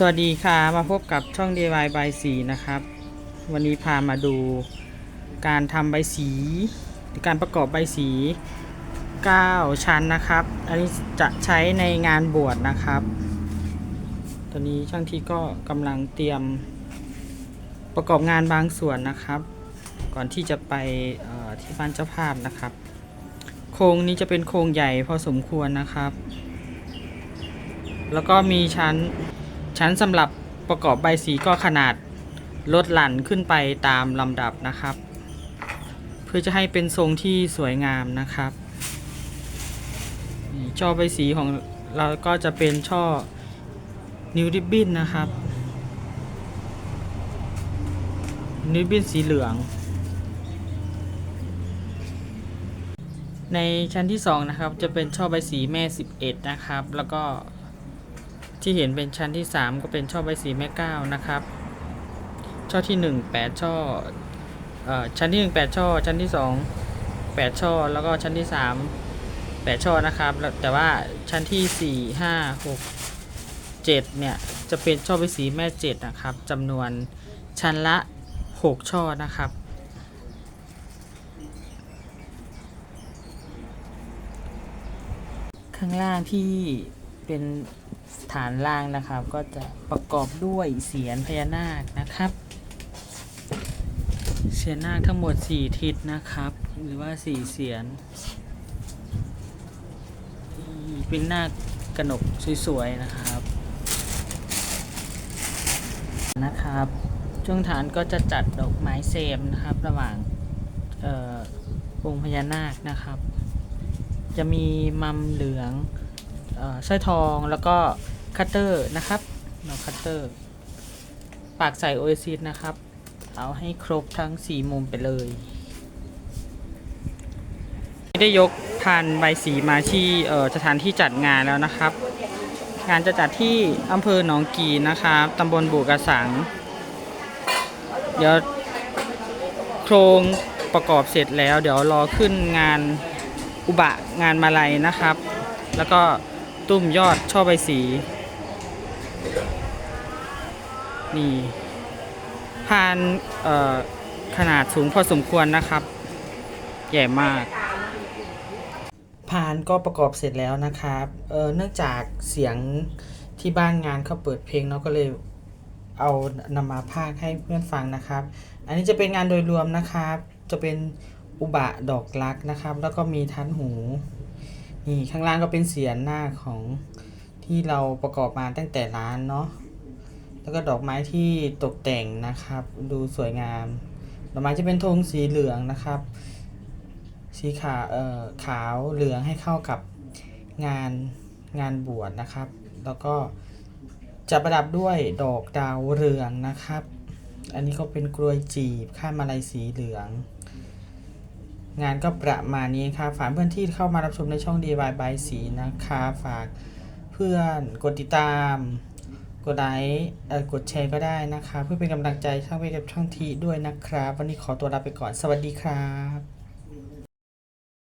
สวัสดีค่ะมาพบกับช่อง DIY by สีนะครับ วันนี้พามาดูการทำใบสีหรือการประกอบใบสี 9 ชั้นนะครับ อันนี้จะใช้ในงานบวชนะครับ ตอนนี้ช่างที่ก็กำลังเตรียมประกอบงานบางส่วนนะครับ ก่อนที่จะไปที่บ้านเจ้าภาพนะครับ โครงนี้จะเป็นโครงใหญ่พอสมควรนะครับ แล้วก็มีชั้น ชั้นสำหรับประกอบใบสีก็ขนาดลดหลั่นขึ้นไปตามลำดับนะครับ เพื่อจะให้เป็นทรงที่สวยงามนะครับช่อใบสีของเราก็จะเป็นช่อนิวริบบินนะครับนิวริบบินสีเหลือง ในชั้นที่สองนะครับ จะเป็นช่อใบสีแม่ 11 นะครับ แล้วก็ ที่เห็นเป็นชั้นที่ 3 ก็เป็นช่อใบสีแม่ก้าวนะครับ ช่อที่ 1 8 ช่ออ่อชั้นที่ 1 8 ช่อ ชั้นที่ 2 8 ช่อ แล้วก็ชั้นที่ 3 8 ช่อนะครับแล้วแต่ว่าชั้นที่ 4 5 6 7 เนี่ย จะเป็นช่อใบสีแม่ 7 นะครับจำนวนชั้นละ 6 ช่อนะครับข้างล่างที่ เป็นฐานล่างนะครับ ก็จะประกอบด้วยเสียนพญานาคนะครับเสียนนาคทั้งหมด 4 ทิศนะครับ หรือว่า 4 เสียน เป็นนาคกระหนกสวยๆนะครับนะครับ ช่วงฐานก็จะจัดดอกไม้เซมนะครับ ระหว่างองค์พญานาคนะครับ จะมีมัมเหลือง สร้อยทองแล้วก็คัตเตอร์นะครับเราคัตเตอร์ปากใส่โอเอซิสนะครับ เอาให้ครบทั้ง 4 มุมไปเลย ได้ยกพันใบสีมาที่สถานที่จัดงานแล้วนะครับ งานจะจัดที่อำเภอหนองกีนะครับตำบลบุกระสัง เดี๋ยวโครงประกอบเสร็จแล้ว เดี๋ยวรอขึ้นงานอุบะงานมาลัยนะครับ แล้วก็ ตุ้มยอดช่อใบสี นี่พานเออขนาดสูงพอสมควรนะครับ ใหญ่มากพานก็ประกอบเสร็จแล้วนะครับเเนื่องจากเสียงที่บ้านงานเขาเปิดเพลงเนาะก็เลยเอานำมาพากให้เพื่อนฟังนะครับ อันนี้จะเป็นงานโดยรวมนะครับ จะเป็นอุบะดอกลักนะครับ แล้วก็มีทันหู นี่ข้างล่างก็เป็นเสียนหน้าของที่เราประกอบมาตั้งแต่ร้านเนาะแล้วก็ดอกไม้ที่ตกแต่งนะครับ ดูสวยงาม ดอกไม้จะเป็นธงสีเหลืองนะครับ สีขาวเอ่อขาวเหลืองให้เข้ากับงานงานบวชนะครับ แล้วก็จะประดับด้วยดอกดาวเรืองนะครับ อันนี้ก็เป็นกลวยจีบข้ามมาลัยสีเหลือง งานก็ประมาณนี้ครับฝากเพื่อนที่เข้ามารับชมในช่อง DIY by สีนะคะฝากเพื่อนกดติดตาม กดไลค์กดแชร์ก็ได้นะคะ เพื่อเป็นกำลังใจช่างเวกับช่างทีด้วยนะครับ วันนี้ขอตัวลาไปก่อนสวัสดีครับ